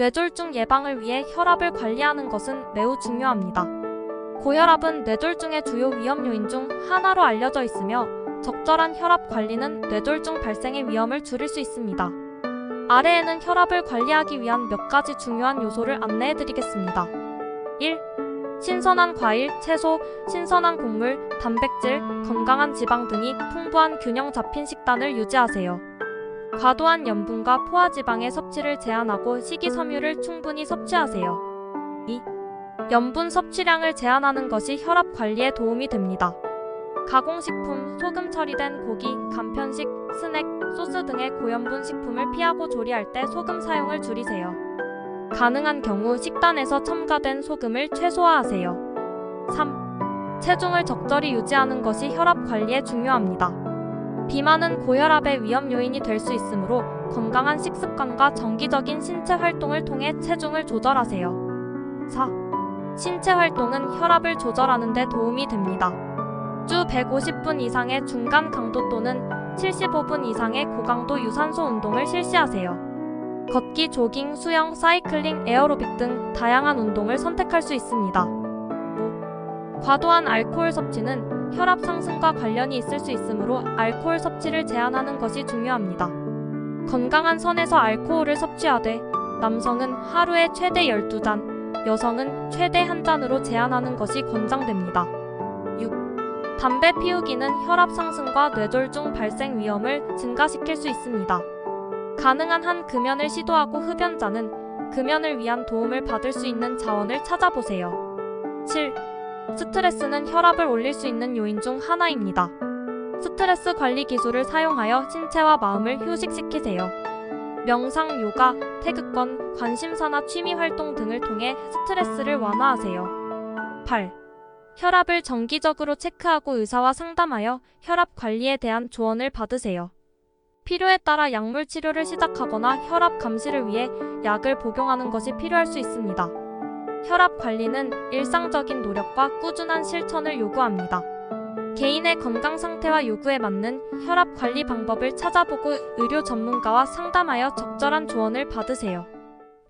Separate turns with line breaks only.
뇌졸중 예방을 위해 혈압을 관리하는 것은 매우 중요합니다. 고혈압은 뇌졸중의 주요 위험 요인 중 하나로 알려져 있으며 적절한 혈압 관리는 뇌졸중 발생의 위험을 줄일 수 있습니다. 아래에는 혈압을 관리하기 위한 몇 가지 중요한 요소를 안내해 드리겠습니다. 1. 신선한 과일, 채소, 신선한 곡물, 단백질, 건강한 지방 등이 풍부한 균형 잡힌 식단을 유지하세요. 과도한 염분과 포화지방의 섭취를 제한하고 식이섬유를 충분히 섭취하세요. 2. 염분 섭취량을 제한하는 것이 혈압 관리에 도움이 됩니다. 가공식품, 소금 처리된 고기, 간편식, 스낵, 소스 등의 고염분 식품을 피하고 조리할 때 소금 사용을 줄이세요. 가능한 경우 식단에서 첨가된 소금을 최소화하세요. 3. 체중을 적절히 유지하는 것이 혈압 관리에 중요합니다. 비만은 고혈압의 위험 요인이 될 수 있으므로 건강한 식습관과 정기적인 신체 활동을 통해 체중을 조절하세요. 4. 신체 활동은 혈압을 조절하는 데 도움이 됩니다. 주 150분 이상의 중간 강도 또는 75분 이상의 고강도 유산소 운동을 실시하세요. 걷기, 조깅, 수영, 사이클링, 에어로빅 등 다양한 운동을 선택할 수 있습니다. 5. 과도한 알코올 섭취는 혈압 상승과 관련이 있을 수 있으므로 알코올 섭취를 제한하는 것이 중요합니다. 건강한 선에서 알코올을 섭취하되 남성은 하루에 최대 12잔, 여성은 최대 1잔으로 제한하는 것이 권장됩니다. 6. 담배 피우기는 혈압 상승과 뇌졸중 발생 위험을 증가시킬 수 있습니다. 가능한 한 금연을 시도하고 흡연자는 금연을 위한 도움을 받을 수 있는 자원을 찾아보세요. 7. 스트레스는 혈압을 올릴 수 있는 요인 중 하나입니다. 스트레스 관리 기술을 사용하여 신체와 마음을 휴식시키세요. 명상, 요가, 태극권, 관심사나 취미 활동 등을 통해 스트레스를 완화하세요. 8. 혈압을 정기적으로 체크하고 의사와 상담하여 혈압 관리에 대한 조언을 받으세요. 필요에 따라 약물 치료를 시작하거나 혈압 감시를 위해 약을 복용하는 것이 필요할 수 있습니다. 혈압 관리는 일상적인 노력과 꾸준한 실천을 요구합니다. 개인의 건강 상태와 요구에 맞는 혈압 관리 방법을 찾아보고 의료 전문가와 상담하여 적절한 조언을 받으세요.